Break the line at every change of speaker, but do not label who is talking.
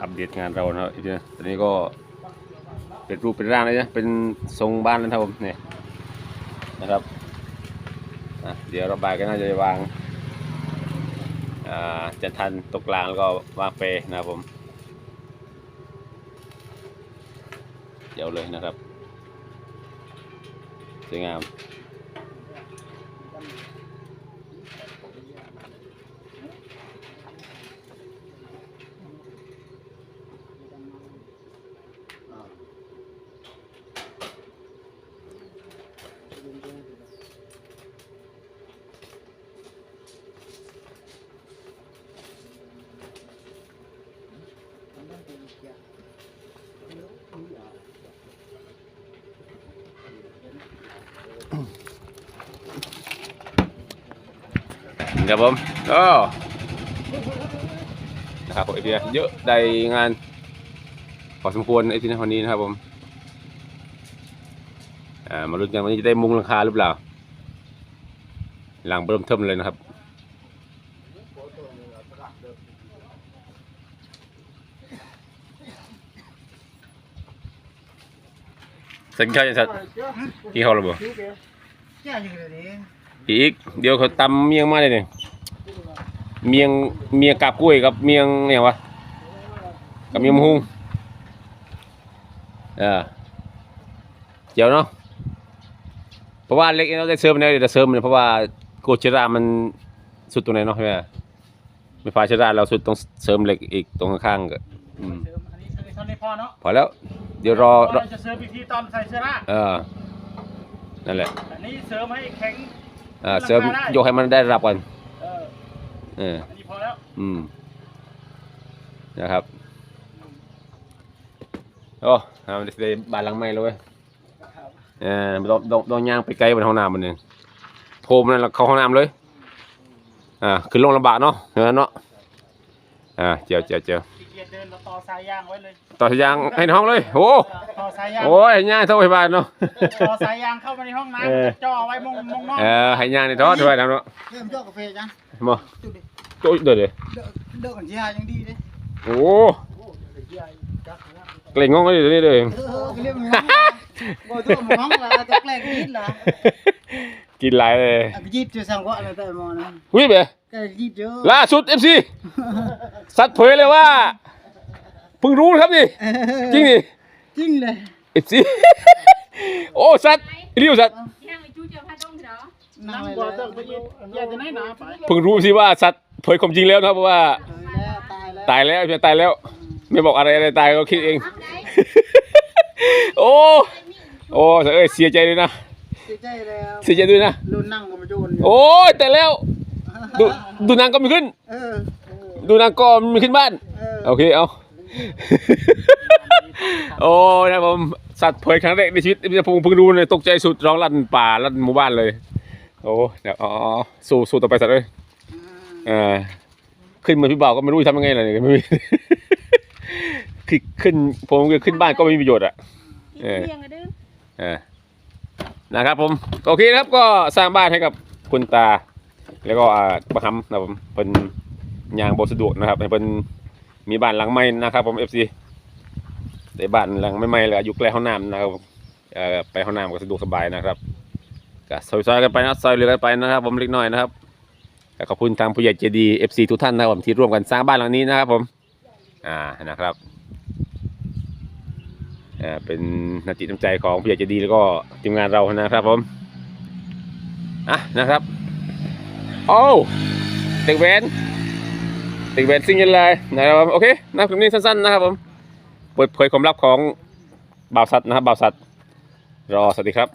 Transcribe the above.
อัปเดตงานเรานะครับทีนี้ตอนนี้ก็เป็นรูปเป็นร่างเลยนะเป็นทรงบ้านแล้วนะครับผมนี่นะครับอะเดี๋ยวระบายก็น่าจะวางอ่าจันทันตกกลางแล้วก็วางเปนะครับผมเดี๋ยวเลยนะครับสวยงาม ครับผมก็นะครับผมไอเดียเยอะได้งานพอสมควรไอที่นวันนี้นะครับผมอ่ามาลุ้นกันวันนี้จะได้มุงหลังคาหรือเปล่าหลังเบิ่มเทิมเลยนะครับ สัญญาณสัตว์กี่เขาระเบิด
Chả như thế đấy.
อีก เดี๋ยวเขาตำเมียงมาเลยเนี่ยเมียงเมียงกาบกล้วยกับเมียงเนี่ยวะกับเมียงมะฮุงเออเจียวเนาะเพราะว่าเล็กเราได้เสริมเนี่ยเดี๋ยวจะเสริมเนี่ยเพราะว่าโกชิรามันสุดตรงไหนเนาะใช่ไหมไม่ฟ้าชิราเราสุดตรงเสริมเหล็กอีกตรงข้างๆก็อืม
เสริมอันนี้อันนี้เท่านี้พอเนาะ
พอแล้ว เดี๋ยวรอรอ
เราจะเสริมอีกทีตอนใส่เสื้อรา
เออนั่นแหละ
อันนี้เสริมให้แข็ง
เออเสริมยกให้มันได้ระดับก่อน
เออ
เออ
อันนี้พอแล้ว
อืมนะครับโอ้ทำได้บ้านหลังใหม่เลยเว้ยเออต้องต้องต้องย่างไปไกลบนห้องน้ำมันหนึ่งโทรมนั่นแล้วเข้าห้องน้ำเลยอ่าขึ้นลงลำบากเนาะเห็นไหมเนาะอ่าเจียวเจียวเจียว
ขี้ เกียจเดินเราต่อสายยางไว้เลย
ต่อทะยางให้ในห้องเลยโอ้
ต่อสายยาง
โอ้ยให้ย่างเท่าไปบ้านเนาะ
ต่อสายยางเข้ามาในห้อง
เออ
น้ำจ่อไว้มงมงนอก
เออให้ย่างในท้อด้วยนะเนาะ
Thêm cho cà phê chăng?
มาโจ้ยเดี๋ยวเดี๋ยว
Đỡ, đỡ còn chị hai chẳng đi đấy.
โอ้เกรงงงเลยเดี๋ยวนี้เลย
Ừ, cái liêm ngóng là- Ngồi tôi mà ngóng là tôi lẹ cái dít là
กินหลายเลย
À, cái dít chưa sao gọi là tại mò này
วิ่งไป
cái dít chưa
ล่าสุด FC สัตว์เผยเลยว่า เพิ่งรู้นะครับนี่จริงนี่
Chinh này
FC โอ้สัตว์รีวสัตว์
Yang chú chưa phát đông thì đó.
Nằm này là cái dít Dạ thế này nè phải
เพิ่งรู้สิว่าสัตว์เผยความจริงแล้วนะครับเพราะว่า
Tài lẹ, tài lẹ
ตายแล้วใช่ตายแล้ว ไม่บอกอะไรอะไรตายก็คิดเอง โอ้โอ้เอ้ยเสียใจด้วยนะ
Chị chơi này
เสียใจด้วยนะ
Luôn năng của mà chôn
โอ้ยแต่แล้วดูดูนางก็ไม่ขึ้น
Ừ
ดูนางก็ไม่ขึ้นบ้าน
Ừ
โอเคเอา โอ้ยนะผมสัตว์เผยครั้งแรกในชีวิตพี่พงศ์เพิ่งรู้เลยตกใจสุดร้องลั่นป่าลั่นหมู่บ้านเลย โอ้เดี๋ยวอ๋อสู้สู้ต่อไปสัตว์เลยเออขึ้นเหมือนพี่บ่าวก็ไม่รู้จะทำยังไงเลยไม่มีคือขึ้นผมก็ขึ้นบ้านก็ไม่มีประโยชน์อะ
Cái
Ừ.
riêng ở đây.
เออนะครับผมโอเคนะครับก็สร้างบ้านให้กับคุณตา แล้วก็อ่าประคำนะครับผมเป็นยางบสะดวกนะครับให้เป็น มีบ้านหลังใหม่นะครับ ผมเอฟซีแต่บ้านหลังใหม่ๆเลยอยู่ใกล้ห้องน้ำนะครับไปห้องน้ำก็สะดวกสบายนะครับก็ซอยๆกันไปนะซอยเรือกันไปนะครับ ผมเล็กน้อยนะครับขอบคุณทางผู้ใหญ่เจดีเอฟซีทุกท่านนะครับผมที่ร่วมกันสร้างบ้านหลังนี้นะครับ ผมอ่านะครับอ่าเป็นนาจิตน้ำใจของผู้ใหญ่ใจดีแล้วก็ทีมงานเรานะครับ ผมอะนะครับโอ้เด็กแว้น เด็กแวนซิงเกิลเลยนะครับผมโอเคนะคลิปนี้สั้นๆนะครับผมเปิดเผยความลับของบ่าวสัตว์นะครับบ่าวสัตว์รอสวัสดีครับ